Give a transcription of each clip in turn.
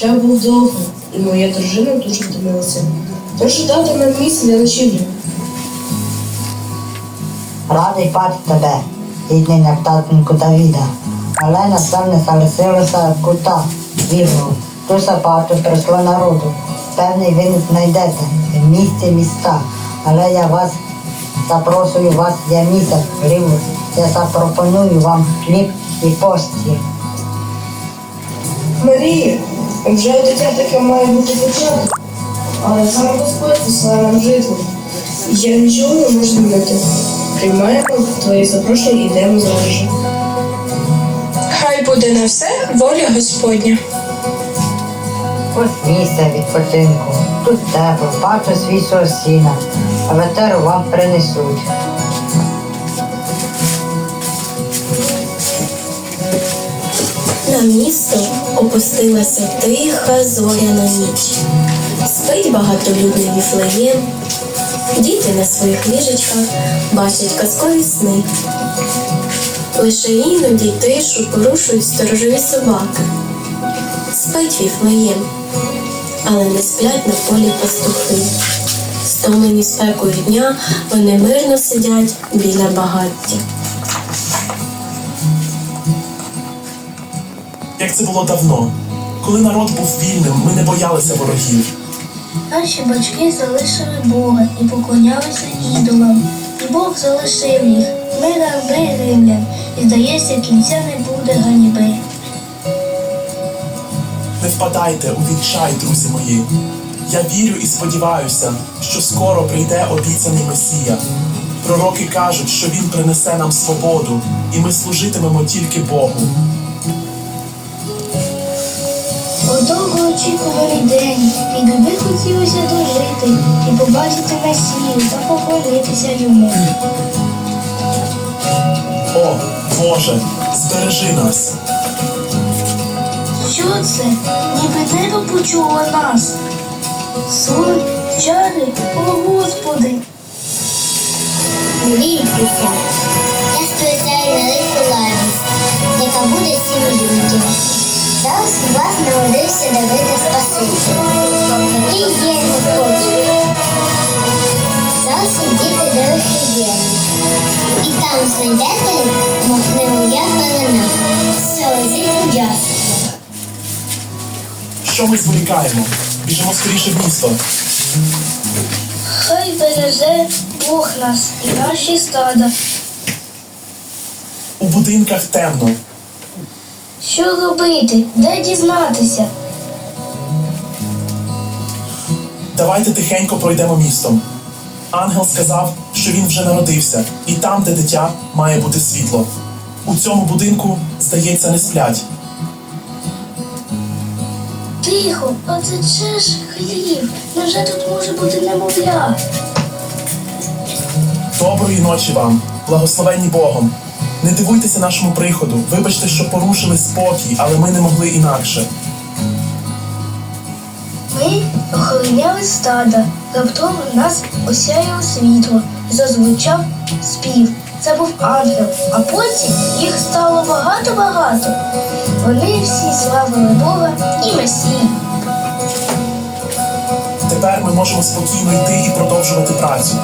Шлях був довго, і моя дружина дуже втомилася. Прошу дати нам місце для ночівлі. Радий бачити тебе, рідний нектатнику Давіда. Але напевне залишилося кута вірного. Дуже багато прийшло народу. Певний ви не знайдете в місті міста. Але я вас запрошую, вас є місяць гриву. Я запропоную вам хліб і постіль. Марія, вже у дитя таке має бути початок. Але саме Господь послав нам житло. Я нічого не можу змінити. Приймаємо твоє запрошення і йдемо зараз. Хай буде на все воля Господня. Ось місце відпочинку. Тут тепло, бачу свіжого сіна, а ветеру вам принесуть. На місто опустилася тиха зоряна ніч. Спить багатолюдний віфлеєм. Діти на своїх ліжечках бачать казкові сни. Лише іноді тишу порушують сторожові собаки. Спить віфлеєм, але не сплять на полі пастухи. Стомлені спекою дня, вони мирно сидять біля багаття. Як це було давно. Коли народ був вільним, ми не боялися ворогів. Наші батьки залишили Бога і поклонялися ідолам. І Бог залишив їх. Ми раби римлян, і здається, кінця не буде ганіби. Не впадайте у відчай, друзі мої. Я вірю і сподіваюся, що скоро прийде обіцяний Месія. Пророки кажуть, що він принесе нам свободу, і ми служитимемо тільки Богу. Одовго очікуваний день, і би хотілося дожити, і побачити Месію та поклонитися йому. О, Боже, збережи нас! Що це? Ніби небо почуло нас. Сон, чари, о Господи! Не я сповідаю велику радість, яка буде всім людям. Зараз у вас народився Давида Спаситель, який є Господь. Зараз діти до Вифлеєму, і там знайдете немовля пелена, у ясла. Що ми зволікаємо? Біжимо скоріше в місто. Хай береже Бог нас і наші стада. У будинках темно. Що робити? Де дізнатися? Давайте тихенько пройдемо містом. Ангел сказав, що він вже народився, і там, де дитя, має бути світло. У цьому будинку, здається, не сплять. Тихо, а це ж хліб. Невже тут може бути немовля? Доброї ночі вам, благословенні Богом. Не дивуйтеся нашому приходу. Вибачте, що порушили спокій, але ми не могли інакше. Ми охороняли стада. Раптом нас осяяло світло зазвучав спів. Це був ангел, а потім їх стало багато-багато. Вони всі славили Бога і Месію. Тепер ми можемо спокійно йти і продовжувати працю.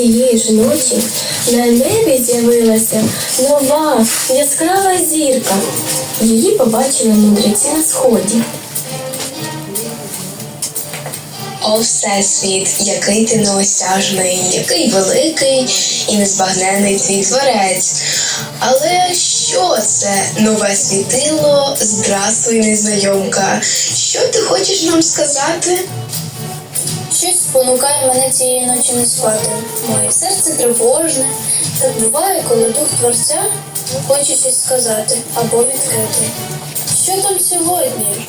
Цієї ж ночі на небі з'явилася нова яскрава зірка. Її побачили мудреці на сході. О Всесвіт, який ти неосяжний, який великий і незбагнений твій творець. Але що це нове світило? Здравствуй, незнайомка. Що ти хочеш нам сказати? Спонукає мене цієї ночі не спати. Моє серце тривожне. Так буває, коли дух творця хоче щось сказати або відкрити. Що там сьогодні?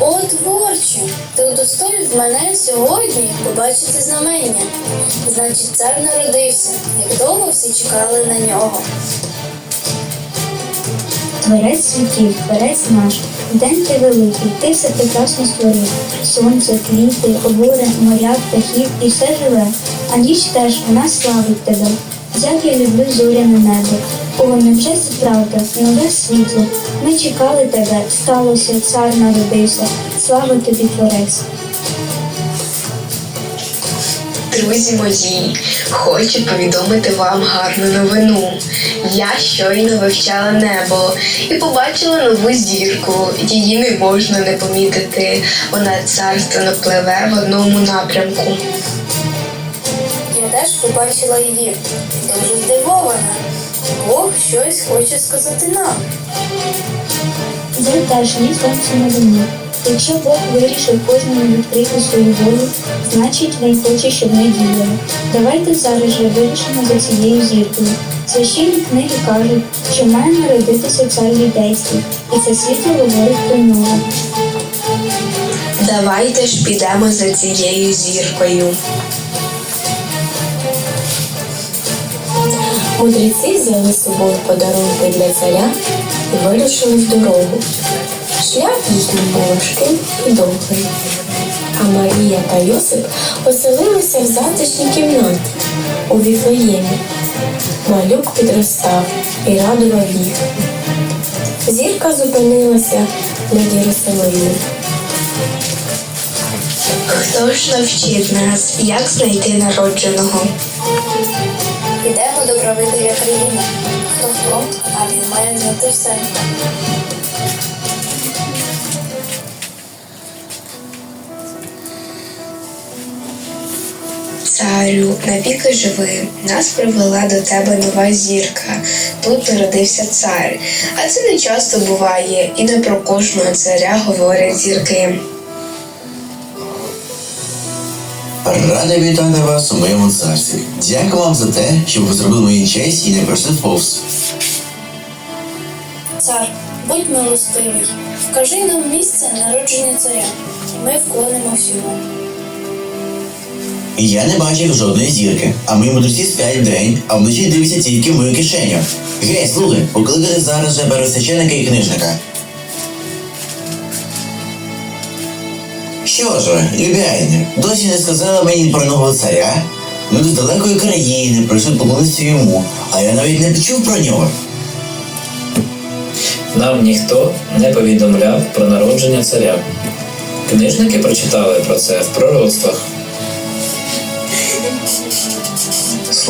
О, творче, ти удостоїв мене сьогодні побачити знамення. Значить, цар народився. Як довго всі чекали на нього. Творець світів, творець наш, День ти великий, ти все прекрасно створив. Сонце, квіти, гори, моря, птахів і все живе. А ніч теж вона славить тебе. Як я люблю зоряне небо. О, це правда, нове світло. Ми чекали тебе, сталося, цар народився. Слава тобі, творець. Друзі мої, хочу повідомити вам гарну новину. Я щойно вивчала небо і побачила нову зірку. Її не можна не помітити. Вона царственно пливе в одному напрямку. Я теж побачила її. Дуже здивована. Бог щось хоче сказати нам. Я теж ні сонця не виню. Якщо Бог вирішив кожному відкрити свою волю, значить він хоче, щоб ми діяли. Давайте зараз же вирішимо за цією зіркою. Священні книги кажуть, що має народитися цар юдейський, і це світло говорить про нього. Давайте ж підемо за цією зіркою. Мудреці взяли з собою подарунки для царя і вирушили в дорогу. Шлях їхній був важкий і довгий. А Марія та Йосип оселилися в затишній кімнаті у Віфлеємі. Малюк підростав і радував їх. Зірка зупинилася над Єрусалимом. Хто ж навчить нас, як знайти народженого? Йдемо до правителя країни. Хто хто, а він має знати все. Царю, навіки живи, нас привела до тебе нова зірка. Тут народився цар. А це не часто буває, і не про кожного царя говорять зірки. Радий вітати вас у моєму царстві. Дякую вам за те, що ви зробили мені честь і не пройшли повз. Цар, будь милостивий, вкажи нам місце народження царя. Ми вклонимося йому. Я не бачив жодної зірки, а мої мудрості сплять вдень, а вночі дивляться тільки мою кишеню. Гей, слуги, покликати зараз же первосвященника і книжника. Що ж ви, любяйне, досі не сказала мені про нового царя? Люди з далекої країни прийшли поклонитися йому, а я навіть не почув про нього. Нам ніхто не повідомляв про народження царя. Книжники прочитали про це в пророцтвах.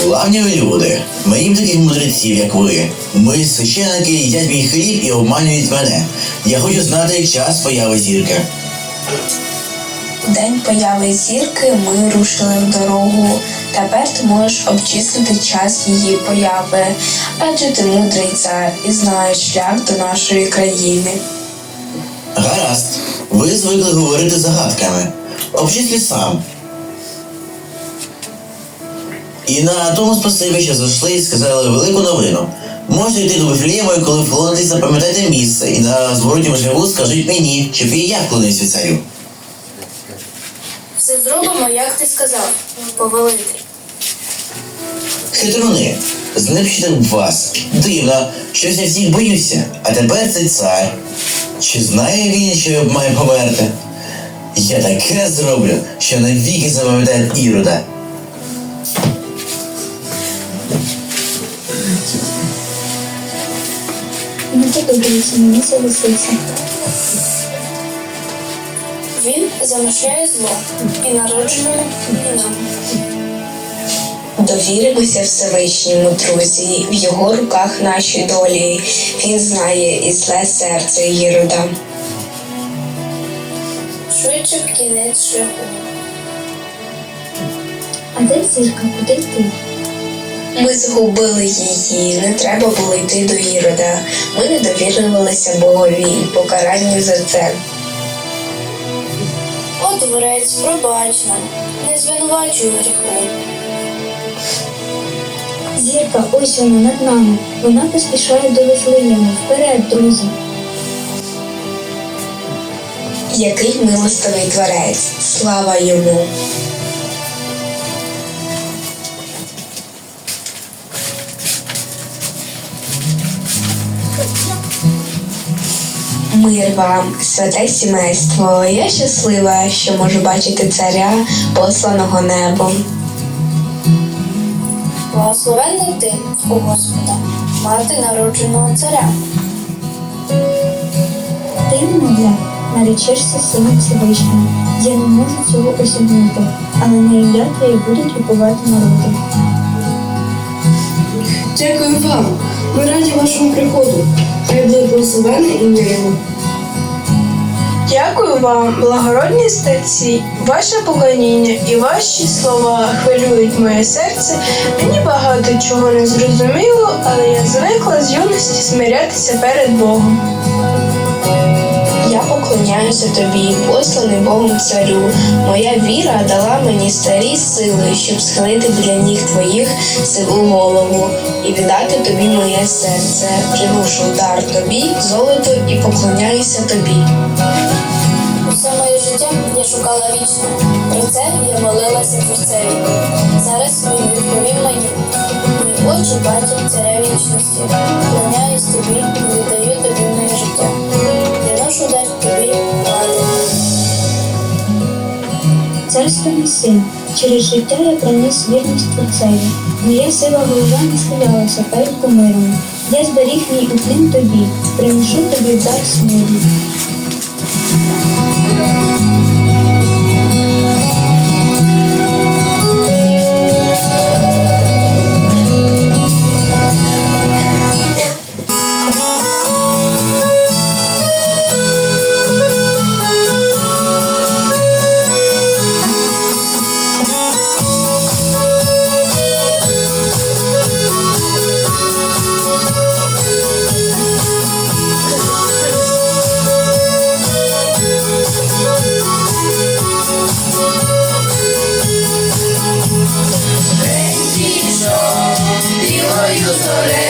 Славні ви люди, моїм таких мудреців, як ви. Мої священники їдять мій хліб і обманюють мене. Я хочу знати час появи зірки. В День появи зірки ми рушили в дорогу. Тепер ти можеш обчислити час її появи, адже ти мудрий цар і знаєш шлях до нашої країни. Гаразд, ви звикли говорити загадками. Обчислі сам. І на тому спасибі, що зайшли і сказали велику новину. Можете йти до Вифлієму, і коли вклонитесь, запам'ятайте місце, і на зворотньому шляху скажіть мені, щоб і я вклонився царю. Все зробимо, як ти сказав, повелитель. Хитруни, знищити б вас. Дивно, щось я всіх боюся. А тепер цей цар. Чи знає він, що має померти? Я таке зроблю, що навіки запам'ятає Ірода. Подобається мені це лисиця. Він замишляє зло і народженому, і нам. Довіримося Всевишньому, друзі, в його руках наші долі. Він знає і зле серце Єрода. Швидше в кінець шляху. А де зірка? Куди йти? Ми згубили її, не треба було йти до Ірода. Ми не довірилися Богові і покаранню за це. О, творець, пробач нам, не звинувачуй гріху. Зірка, ось вона над нами. Вона поспішає до Вифлеєму. Вперед, друзі. Який милостивий творець, слава йому! Мир вам, святе сімейство. Я щаслива, що можу бачити царя, посланого небом. Благословенний ти, о Господа, мати народженого царя. Ти, немовля, наречешся сином Всевишнього. Я не можу цього осягнути, але на ім'я Твоє будуть лікувати народи. Дякую вам. Ми раді вашому приходу. Хай ім'я Його. Дякую вам, благородні старці, ваше поклоніння і ваші слова хвилюють моє серце. Мені багато чого не зрозуміло, але я звикла з юності смирятися перед Богом. Поклоняюся тобі, посланий Богом царю. Моя віра дала мені старі сили, щоб схилити біля ніг твоїх сиву голову і віддати тобі моє серце. Приношу дар тобі, золото і поклоняюся тобі. Усе моє життя я шукала вічно. Про це я молилася творцеві. Зараз він відповів мені. Мої очі бачать царя вічності. Клоняюсь тобі і тобі син, через життя я приніс вірність Творцеві. Моя сила голова не схилялася перед кумирами. Я зберіг мій уклін тобі, приношу тобі дар смирі. soledad.